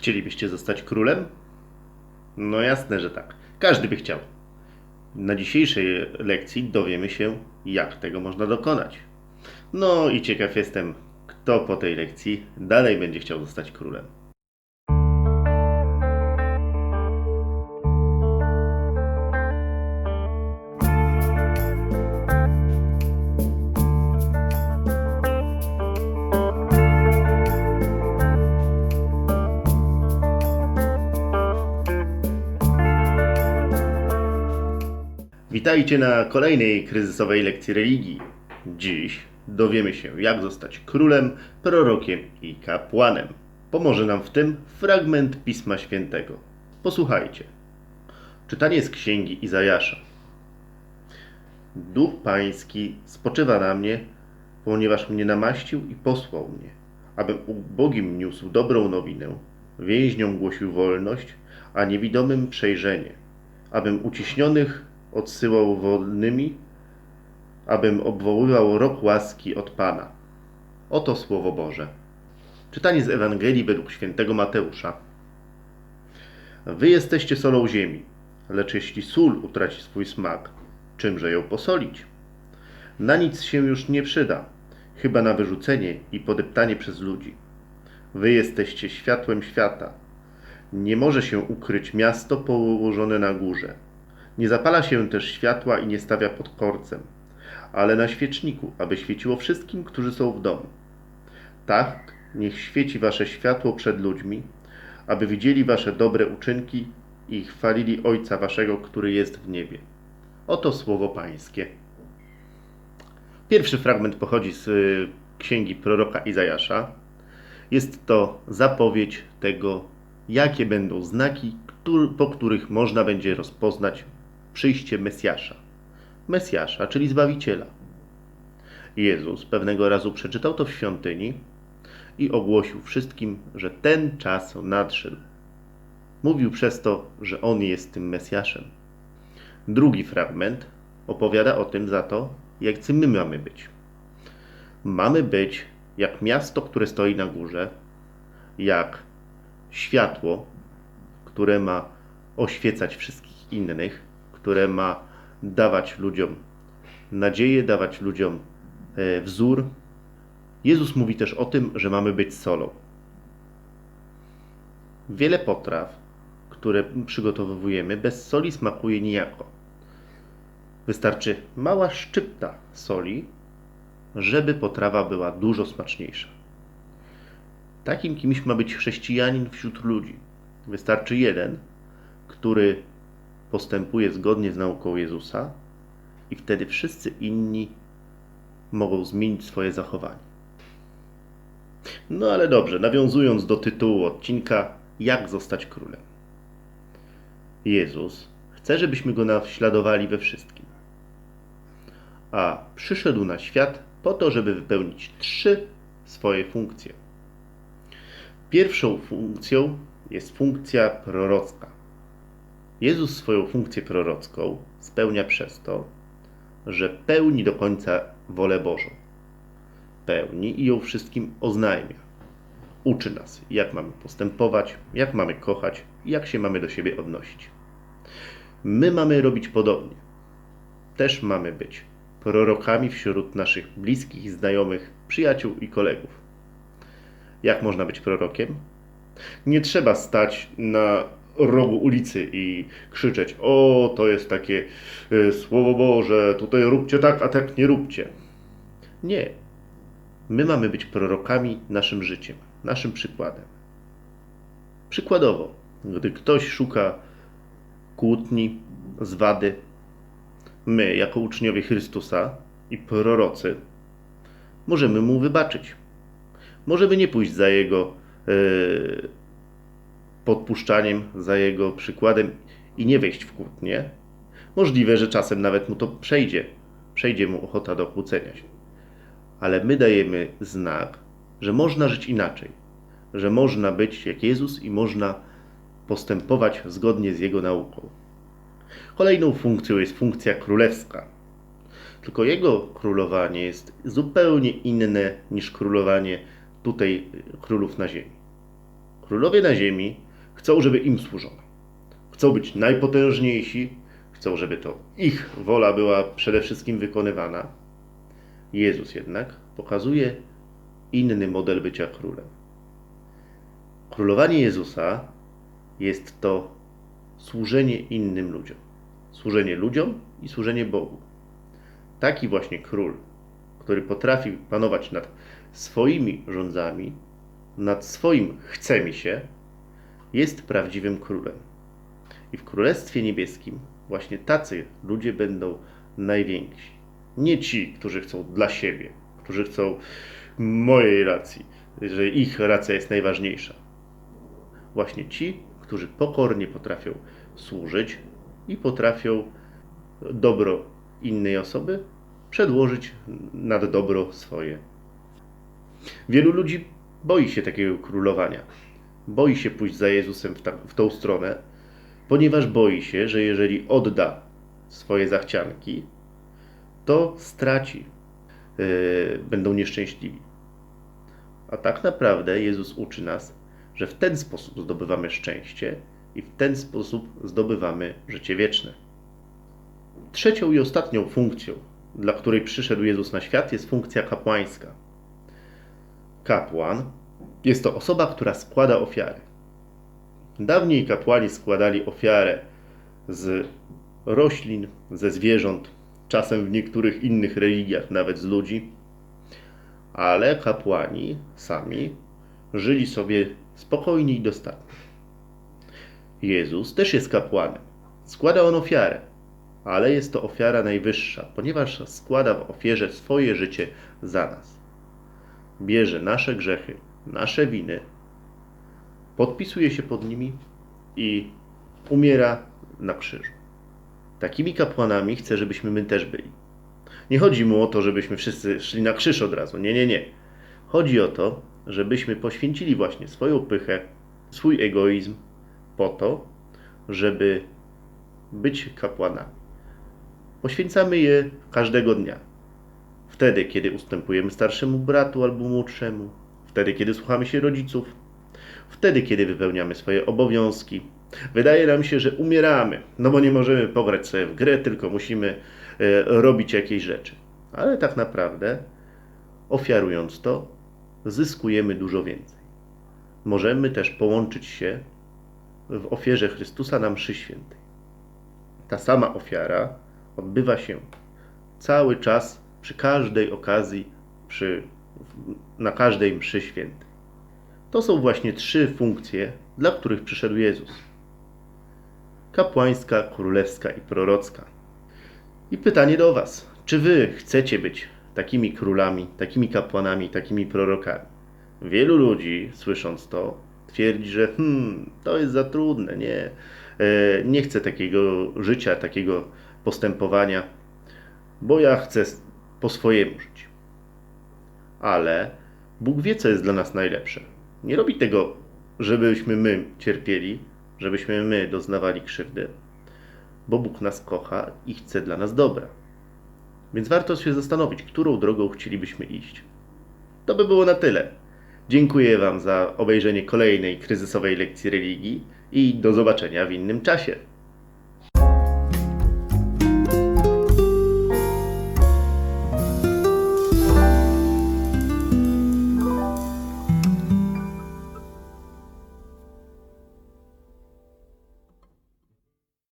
Chcielibyście zostać królem? No jasne, że tak. Każdy by chciał. Na dzisiejszej lekcji dowiemy się, jak tego można dokonać. No i ciekaw jestem, kto po tej lekcji dalej będzie chciał zostać królem. Witajcie na kolejnej kryzysowej lekcji religii. Dziś dowiemy się, jak zostać królem, prorokiem i kapłanem. Pomoże nam w tym fragment Pisma Świętego. Posłuchajcie. Czytanie z księgi Izajasza. Duch Pański spoczywa na mnie, ponieważ mnie namaścił i posłał mnie, abym ubogim niósł dobrą nowinę, więźniom głosił wolność, a niewidomym przejrzenie, abym uciśnionych odsyłał wolnymi, abym obwoływał rok łaski od Pana. Oto Słowo Boże. Czytanie z Ewangelii według świętego Mateusza. Wy jesteście solą ziemi, lecz jeśli sól utraci swój smak, czymże ją posolić? Na nic się już nie przyda, chyba na wyrzucenie i podeptanie przez ludzi. Wy jesteście światłem świata. Nie może się ukryć miasto położone na górze. Nie zapala się też światła i nie stawia pod korcem, ale na świeczniku, aby świeciło wszystkim, którzy są w domu. Tak niech świeci wasze światło przed ludźmi, aby widzieli wasze dobre uczynki i chwalili Ojca waszego, który jest w niebie. Oto słowo Pańskie. Pierwszy fragment pochodzi z y, księgi proroka Izajasza. Jest to zapowiedź tego, jakie będą znaki, po których można będzie rozpoznać przyjście Mesjasza. Mesjasza, czyli Zbawiciela. Jezus pewnego razu przeczytał to w świątyni i ogłosił wszystkim, że ten czas nadszedł. Mówił przez to, że On jest tym Mesjaszem. Drugi fragment opowiada o tym za to, jacy my mamy być. Mamy być jak miasto, które stoi na górze, jak światło, które ma oświecać wszystkich innych, które ma dawać ludziom nadzieję, dawać ludziom e, wzór. Jezus mówi też o tym, że mamy być solą. Wiele potraw, które przygotowujemy, bez soli smakuje nijako. Wystarczy mała szczypta soli, żeby potrawa była dużo smaczniejsza. Takim kimś ma być chrześcijanin wśród ludzi. Wystarczy jeden, który postępuje zgodnie z nauką Jezusa, i wtedy wszyscy inni mogą zmienić swoje zachowanie. No ale dobrze, nawiązując do tytułu odcinka, jak zostać królem. Jezus chce, żebyśmy go naśladowali we wszystkim. A przyszedł na świat po to, żeby wypełnić trzy swoje funkcje. Pierwszą funkcją jest funkcja prorocka. Jezus swoją funkcję prorocką spełnia przez to, że pełni do końca wolę Bożą. Pełni i ją wszystkim oznajmia. Uczy nas, jak mamy postępować, jak mamy kochać jak się mamy do siebie odnosić. My mamy robić podobnie. Też mamy być prorokami wśród naszych bliskich, znajomych, przyjaciół i kolegów. Jak można być prorokiem? Nie trzeba stać na rogu ulicy i krzyczeć: O, to jest takie y, słowo Boże, tutaj róbcie tak, a tak nie róbcie. Nie. My mamy być prorokami naszym życiem, naszym przykładem. Przykładowo, gdy ktoś szuka kłótni, zwady, my, jako uczniowie Chrystusa i prorocy, możemy mu wybaczyć. Możemy nie pójść za jego yy, podpuszczaniem, za jego przykładem i nie wejść w kłótnię. Możliwe, że czasem nawet mu to przejdzie, przejdzie mu ochota do kłócenia się. Ale my dajemy znak, że można żyć inaczej, że można być jak Jezus i można postępować zgodnie z Jego nauką. Kolejną funkcją jest funkcja królewska. Tylko jego królowanie jest zupełnie inne niż królowanie tutaj królów na ziemi. królowie na ziemi chcą, żeby im służono. Chcą być najpotężniejsi, chcą, żeby to ich wola była przede wszystkim wykonywana. Jezus jednak pokazuje inny model bycia królem. Królowanie Jezusa jest to służenie innym ludziom. Służenie ludziom i służenie Bogu. Taki właśnie król, który potrafi panować nad swoimi rządzami, nad swoim chce mi się, jest prawdziwym królem. I w Królestwie Niebieskim właśnie tacy ludzie będą najwięksi. Nie ci, którzy chcą dla siebie, którzy chcą mojej racji, że ich racja jest najważniejsza. Właśnie ci, którzy pokornie potrafią służyć i potrafią dobro innej osoby przedłożyć nad dobro swoje. Wielu ludzi boi się takiego królowania. Boi się pójść za Jezusem w, ta, w tą stronę, ponieważ boi się, że jeżeli odda swoje zachcianki, to straci, yy, będą nieszczęśliwi. A tak naprawdę Jezus uczy nas, że w ten sposób zdobywamy szczęście i w ten sposób zdobywamy życie wieczne. Trzecią i ostatnią funkcją, dla której przyszedł Jezus na świat, jest funkcja kapłańska. Kapłan jest to osoba, która składa ofiary. Dawniej kapłani składali ofiarę z roślin, ze zwierząt, czasem w niektórych innych religiach nawet z ludzi, ale kapłani sami żyli sobie spokojnie i dostatnio. Jezus też jest kapłanem. Składa on ofiarę, ale jest to ofiara najwyższa, ponieważ składa w ofierze swoje życie za nas. Bierze nasze grzechy, nasze winy, podpisuje się pod nimi i umiera na krzyżu. Takimi kapłanami chcę, żebyśmy my też byli. Nie chodzi mu o to, żebyśmy wszyscy szli na krzyż od razu. Nie, nie, nie. Chodzi o to, żebyśmy poświęcili właśnie swoją pychę, swój egoizm po to, żeby być kapłanami. Poświęcamy je każdego dnia. Wtedy, kiedy ustępujemy starszemu bratu albo młodszemu, wtedy, kiedy słuchamy się rodziców, wtedy, kiedy wypełniamy swoje obowiązki. Wydaje nam się, że umieramy, no bo nie możemy pograć sobie w grę, tylko musimy e, robić jakieś rzeczy. Ale tak naprawdę, ofiarując to, zyskujemy dużo więcej. Możemy też połączyć się w ofierze Chrystusa na mszy świętej. Ta sama ofiara odbywa się cały czas, przy każdej okazji, przy, na każdej mszy świętej. To są właśnie trzy funkcje, dla których przyszedł Jezus. Kapłańska, królewska i prorocka. I pytanie do Was. Czy Wy chcecie być takimi królami, takimi kapłanami, takimi prorokami? Wielu ludzi, słysząc to, twierdzi, że hmm, to jest za trudne, nie, e, nie chcę takiego życia, takiego postępowania, bo ja chcę po swojemu żyć. Ale Bóg wie, co jest dla nas najlepsze. Nie robi tego, żebyśmy my cierpieli, żebyśmy my doznawali krzywdy, bo Bóg nas kocha i chce dla nas dobra. Więc warto się zastanowić, którą drogą chcielibyśmy iść. To by było na tyle. Dziękuję Wam za obejrzenie kolejnej kryzysowej lekcji religii i do zobaczenia w innym czasie.